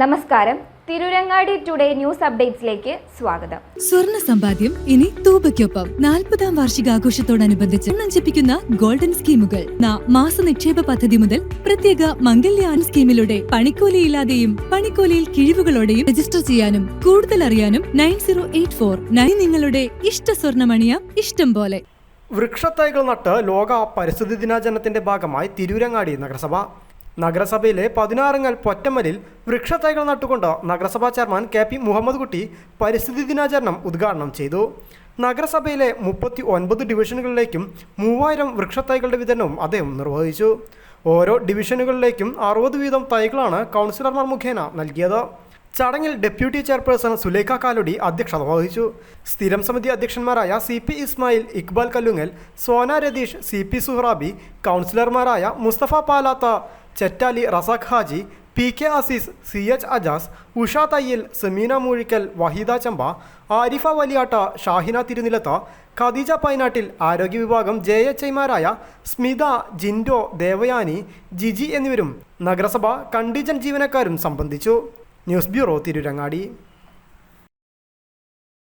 നമസ്കാരം. Tirurangadi today news അപ്ഡേറ്റ്സിലേക്ക് സ്വാഗതം. സ്വർണ സമ്പാദ്യം ഇനി തൂബയ്ക്കൊപ്പം. നാൽപ്പതാം വാർഷികാഘോഷത്തോടനുബന്ധിച്ച് നഞ്ചിപ്പിക്കുന്ന ഗോൾഡൻ സ്കീമുകൾ. ന മാസ നിക്ഷേപ പദ്ധതി മുതൽ പ്രത്യേക മംഗല്യാൻ സ്കീമിലൂടെ പണിക്കൂലിയില്ലാതെയും പണിക്കൂലിയിൽ കിഴിവുകളോടെയും രജിസ്റ്റർ ചെയ്യാനും കൂടുതൽ അറിയാനും nine zero eight four nine നിങ്ങളുടെ ഇഷ്ട സ്വർണമണിയ ഇഷ്ടം പോലെ. വൃക്ഷത്തൈകൾ നട്ട് ലോക പരിസ്ഥിതി ദിനാചരണത്തിന്റെ ഭാഗമായി തിരൂരങ്ങാടി നഗരസഭ. നഗരസഭയിലെ പതിനാറങ്ങൽ പൊറ്റമ്മലിൽ വൃക്ഷത്തൈകൾ നട്ടുകൊണ്ട് നഗരസഭാ ചെയർമാൻ കെ പി മുഹമ്മദ് കുട്ടി പരിസ്ഥിതി ദിനാചരണം ഉദ്ഘാടനം ചെയ്തു. നഗരസഭയിലെ മുപ്പത്തി ഒൻപത് ഡിവിഷനുകളിലേക്കും മൂവായിരം വൃക്ഷത്തൈകളുടെ വിതരണവും അദ്ദേഹം നിർവഹിച്ചു. ഓരോ ഡിവിഷനുകളിലേക്കും അറുപത് വീതം തൈകളാണ് കൗൺസിലർമാർ മുഖേന നൽകിയത്. ചടങ്ങിൽ ഡെപ്യൂട്ടി ചെയർപേഴ്സൺ സുലേഖ കാലുടി അധ്യക്ഷത വഹിച്ചു. സ്ഥിരം സമിതി അധ്യക്ഷന്മാരായ C P Ismail Iqbal Kallungal Sona Ratheesh C P Suhrabi കൗൺസിലർമാരായ Mustafa Palatha Chettali Razak Haji P K Azeez C H Ajas Usha Thayyil Semeena Moozhikkal Waheeda Champa Arifa വലിയാട്ട Shahina തിരുനിലത്ത Khadija Painattil ആരോഗ്യ വിഭാഗം ജെ എച്ച് ഐമാരായ സ്മിത ജിൻഡോ ദേവയാനി ജിജി എന്നിവരും നഗരസഭ കണ്ടിജൻ ജീവനക്കാരും സംബന്ധിച്ചു. News bureau Tirurangadi.